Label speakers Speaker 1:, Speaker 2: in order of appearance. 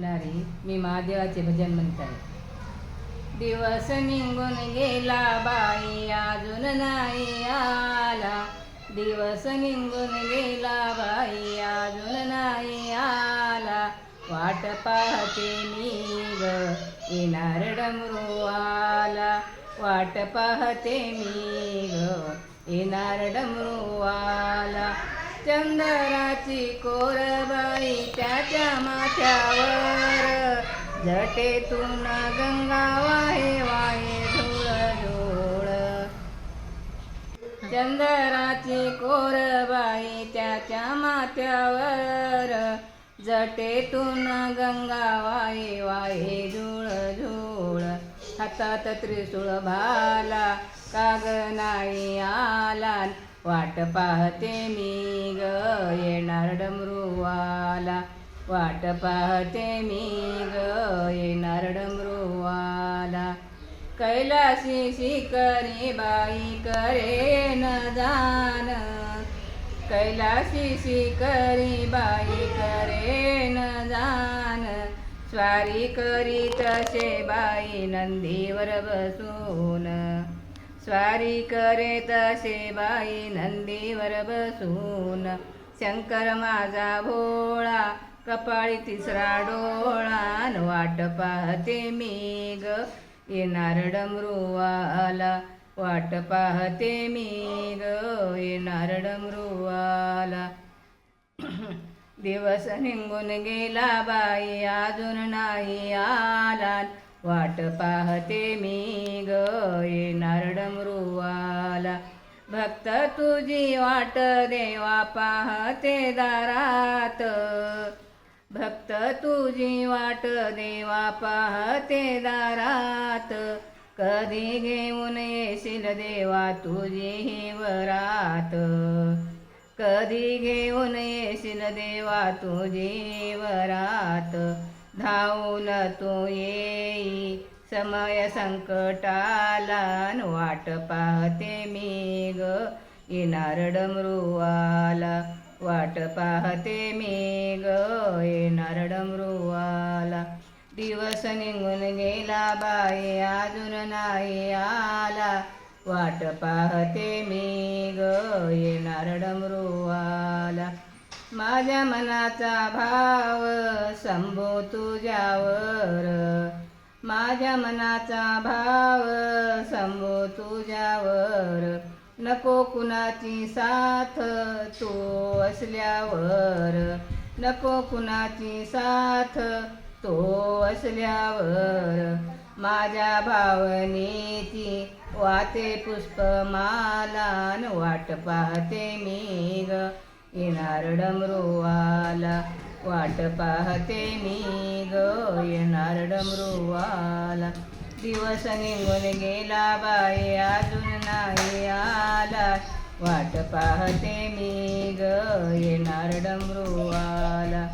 Speaker 1: नारी मी महादेवाचे भजन म्हणत आहे दिवस निघून गेला बाई अजून नाही आला. दिवस निघून गेला बाई अजून नाही आला. वाट पाहते मी ग येणार डमरू आला. वाट पाहते मी ग येणार डमरू आला. चंदराची कोरबाई त्याच्या माथ्यावर. झटेतून गंगा वाहे वाहे धुळ धुळ. चंदराची कोरबाई त्याच्या माथ्यावर. जटेतून गंगा वाहे वाहे झुळ झुळ हातात त्रिशूळ भाला काग नाही आला. वाट पाहते मी ग येणार डमरूवाला. वाट पाहते मी ग येणार डमरूवाला. कैलासी शिकरी बाई करे न जान. कैलासी शिकरी बाई करे न जान. स्वारी करी तसे बाई नंदीवर बसून. स्वारी करे तसे बाई नंदीवर बसून. शंकर माझा भोळा कपाळी तिसरा डोळा वाट पाहते मी ग येणार डमरूवाला वाट पाहते मी ग येणार डमरूवाला दिवस निघून गेला बाई अजून नाही आला. वाट पाहते मी ग येणार डमरूवाला भक्त तुझी वाट देवा पाहते दारात. भक्त तुझी वाट देवा पाहते दारात. कधी घेऊन येशील देवा तुझी ही वरात. कधी घेऊन येशील देवा तुझी वरात. धावून तू येई. समय संकटाला न वाट पाहते मी ग येणार डमरूवाला वाट पाहते मी ग येणार डमरूवाला दिवस निघून गेला बाई अजून नाही आला. वाट पाहते मी ग येणार डमरूवाला. माझ्या मनाचा भाव शंभो तुझ्यावर. माझ्या मनाचा भाव शंभो तुझ्यावर. नको कुणाची साथ तू असल्यावर. नको कुणाची साथ तो असल्यावर. माझ्या भावनेची वाते पुष्पमालान वाट पाहते मी ग. येणार डमरूवाला वाट पाहते मी ग येणार डमरुवाला दिवस निघून गेला बाई अजून नाही आला. वाट पाहते मी ग येणार डमरुवाला